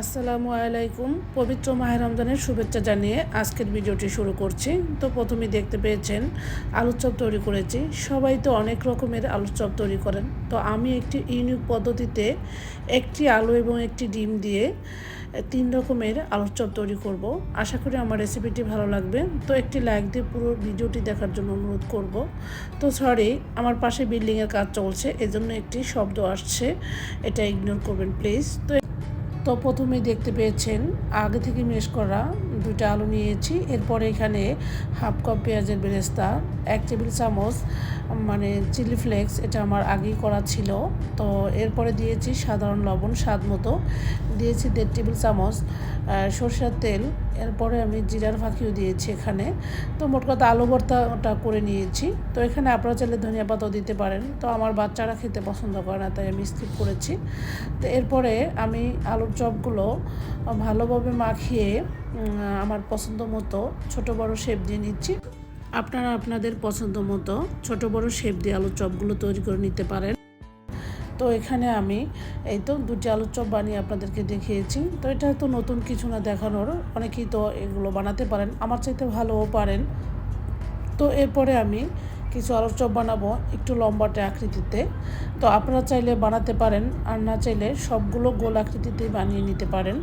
আসসালামু আলাইকুম। পবিত্র মাহের রমজানের শুভেচ্ছা জানিয়ে আজকের ভিডিওটি শুরু করছি। তো প্রথমেই দেখতে পেয়েছেন আলুর চপ তৈরি করেছি। সবাই তো অনেক রকমের আলুর চপ তৈরি করেন। তো আমি একটি ইউনিক পদ্ধতিতে একটি আলু এবং একটি ডিম দিয়ে তিন রকমের আলুর চপ তৈরি করব। আশা করি আমার রেসিপিটি ভালো লাগবে। তো একটি লাইক দিয়ে পুরো ভিডিওটি দেখার জন্য অনুরোধ করব। তো সরি, আমার পাশে বিল্ডিংয়ের কাজ চলছে, এজন্য একটি শব্দ আসছে। এটা ইগনোর করবেন প্লিজ তো তো প্রথমেই দেখতে পেয়েছেন, আগে থেকে মেশ করা দুটা আলু নিয়েছি। এরপরে এখানে হাফ কাপ পেঁয়াজের বেরেস্তা, এক টেবিল চামচ মানে চিলি ফ্লেক্স, এটা আমার আগেই করা ছিল। তো এরপরে দিয়েছি সাধারণ লবণ, স্বাদ মতো। দিয়েছি দেড় টেবিল চামচ সরষের তেল। এরপরে আমি জিরার ফাঁকিও দিয়েছি এখানে। তো মোট কথা আলু ভর্তাটা করে নিয়েছি। তো এখানে আপনারা চাইলে ধনিয়া পাতাও দিতে পারেন। তো আমার বাচ্চারা খেতে পছন্দ করে না, তাই আমি স্কিপ করেছি। তো এরপরে আমি আলুর চপগুলো ভালোভাবে মাখিয়ে আমার পছন্দ মতো ছোটো বড় শেপ দিয়ে নিচ্ছি। আপনারা আপনাদের পছন্দ মতো ছোট বড় শেপ দিয়ে আলুর চপগুলো তৈরি করে নিতে পারেন। তো এখানে আমি এই তো দুটি আলুর চপ বানিয়ে আপনাদেরকে দেখিয়েছি। তো এটা তো নতুন কিছু না দেখানোর, অনেকেই তো এগুলো বানাতে পারেন, আমার চাইতে ভালোও পারেন। তো এরপরে আমি কিছু আলুর চপ বানাবো একটু লম্বাটে আকৃতিতে। তো আপনারা চাইলে বানাতে পারেন, আর না চাইলে সবগুলো গোল আকৃতিতেই বানিয়ে নিতে পারেন।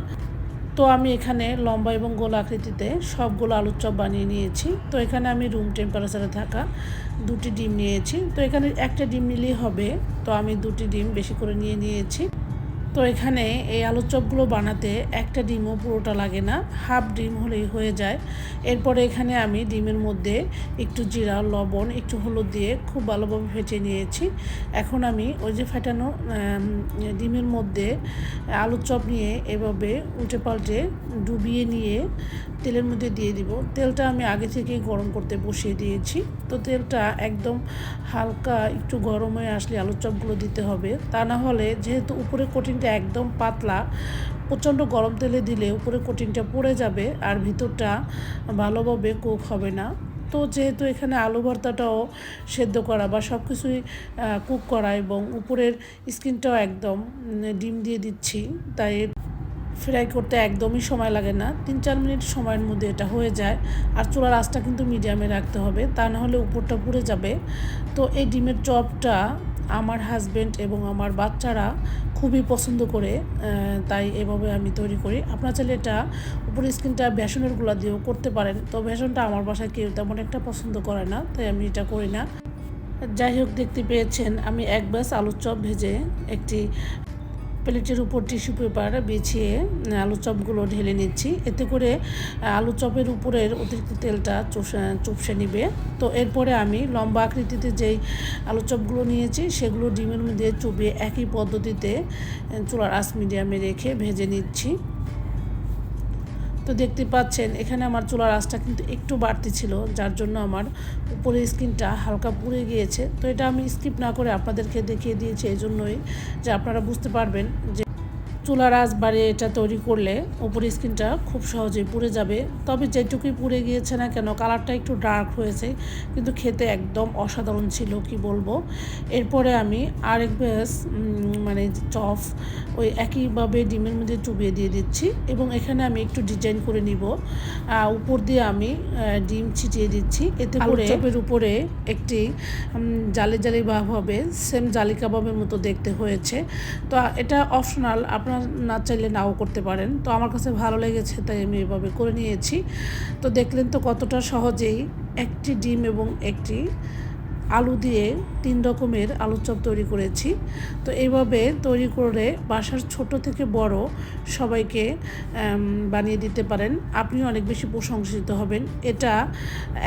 তো আমি এখানে লম্বা এবং গোল আকৃতিতে সবগুলো আলুর চপ বানিয়ে নিয়েছি। তো এখানে আমি রুম টেম্পারেচারে থাকা দুটি ডিম নিয়েছি। তো এখানে একটা ডিম নিলেই হবে। তো আমি দুটি ডিম বেশি করে নিয়ে নিয়েছি। তো এখানে এই আলুর চপগুলো বানাতে একটা ডিমও পুরোটা লাগে না, হাফ ডিম হলেই হয়ে যায়। এরপরে এখানে আমি ডিমের মধ্যে একটু জিরা, লবণ, একটু হলুদ দিয়ে খুব ভালোভাবে ফেটে নিয়েছি। এখন আমি ওই যে ফেটানো ডিমের মধ্যে আলুর চপ নিয়ে এভাবে উল্টে পাল্টে ডুবিয়ে নিয়ে তেলের মধ্যে দিয়ে দিব। তেলটা আমি আগে থেকেই গরম করতে বসিয়ে দিয়েছি। তো তেলটা একদম হালকা একটু গরম হয়ে আসলে আলুর চপগুলো দিতে হবে। তা না হলে যেহেতু উপরে কোটিংটা একদম পাতলা, প্রচণ্ড গরম তেলে দিলে উপরে কোটিংটা পড়ে যাবে আর ভিতরটা ভালোভাবে কুক হবে না। তো যেহেতু এখানে আলু ভর্তাটাও সেদ্ধ করা বা সব কিছুই কুক করা এবং উপরের স্কিনটাও একদম ডিম দিয়ে দিচ্ছি, তাই ফ্রাই করতে একদমই সময় লাগে না। তিন চার মিনিট সময়ের মধ্যে এটা হয়ে যায় আর চুলার আঁচটা কিন্তু মিডিয়ামে রাখতে হবে, তা না হলে উপরটা পুড়ে যাবে। তো এই ডিমের চপটা আমার হাজব্যান্ড এবং আমার বাচ্চারা খুবই পছন্দ করে তাই এভাবে আমি তৈরি করি। আপনার চাইলে এটা উপরে স্কিনটা বেসনেরগুলা দিয়েও করতে পারেন, তো বেসনটা আমার বাসায় কেউ তেমন একটা পছন্দ করে না, তাই আমি এটা করি না। যাই হোক, দেখতে পেয়েছেন, আমি এক ব্যাস আলুর চপ ভেজে একটি প্লেটের উপর টিস্যু পেপার বিছিয়ে আলু চপগুলো ঢেলে নিচ্ছি। এতে করে আলু চপের উপরের অতিরিক্ত তেলটা চুপসে নিবে। তো এরপরে আমি লম্বা আকৃতিতে যেই আলু চপগুলো নিয়েছি, সেগুলো ডিমের মধ্যে চুপিয়ে একই পদ্ধতিতে চুলার আস মিডিয়ামে রেখে ভেজে নিচ্ছি। তো দেখতে পাচ্ছেন, এখানে আমার চুলার আঁচটা কিন্তু একটু বাড়তি ছিল, যার জন্য আমার উপরের স্কিনটা হালকা পুড়ে গিয়েছে। তো এটা আমি স্কিপ না করে আপনাদেরকে দেখিয়ে দিয়েছি, এই জন্যই যে আপনারা বুঝতে পারবেন যে চুলার আঁচ বাড়িয়ে এটা তৈরি করলে উপরে স্কিনটা খুব সহজেই পুড়ে যাবে। তবে যেটুকুই পুড়ে গিয়েছে না কেন কালারটা একটু ডার্ক হয়েছে কিন্তু খেতে একদম অসাধারণ ছিল কি বলব। এরপরে আমি আরেক ব্যাস মানে চফ ওই একইভাবে ডিমের মধ্যে চুবিয়ে দিয়ে দিচ্ছি এবং এখানে আমি একটু ডিজাইন করে নিব। উপর দিয়ে আমি ডিম ছিটিয়ে দিচ্ছি। এতে করে চপের উপরে? একটি জালি জালি ভাব হবে সেম জালি কাবাবের মতো দেখতে হয়েছে। তো এটা অপশনাল আপনার আপনারা না চাইলে নাও করতে পারেন। তো আমার কাছে ভালো লেগেছে, তাই আমি এভাবে করে নিয়েছি। তো দেখলেন তো কতটা সহজেই একটি ডিম এবং একটি আলু দিয়ে তিন রকমের আলুর চপ তৈরি করেছি। তো এইভাবে তৈরি করে বাসার ছোট থেকে বড় সবাইকে বানিয়ে দিতে পারেন। আপনি অনেক বেশি প্রশংসিত হবেন। এটা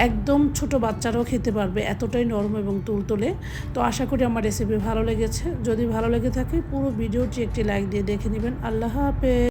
একদম ছোট বাচ্চারাও খেতে পারবে এতটাই নরম এবং তুলতুলে। তো আশা করি আমার রেসিপি ভালো লেগেছে। যদি ভালো লেগে থাকে পুরো ভিডিওটি একটি লাইক দিয়ে দেখে নেবেন। আল্লাহ হাফেজ।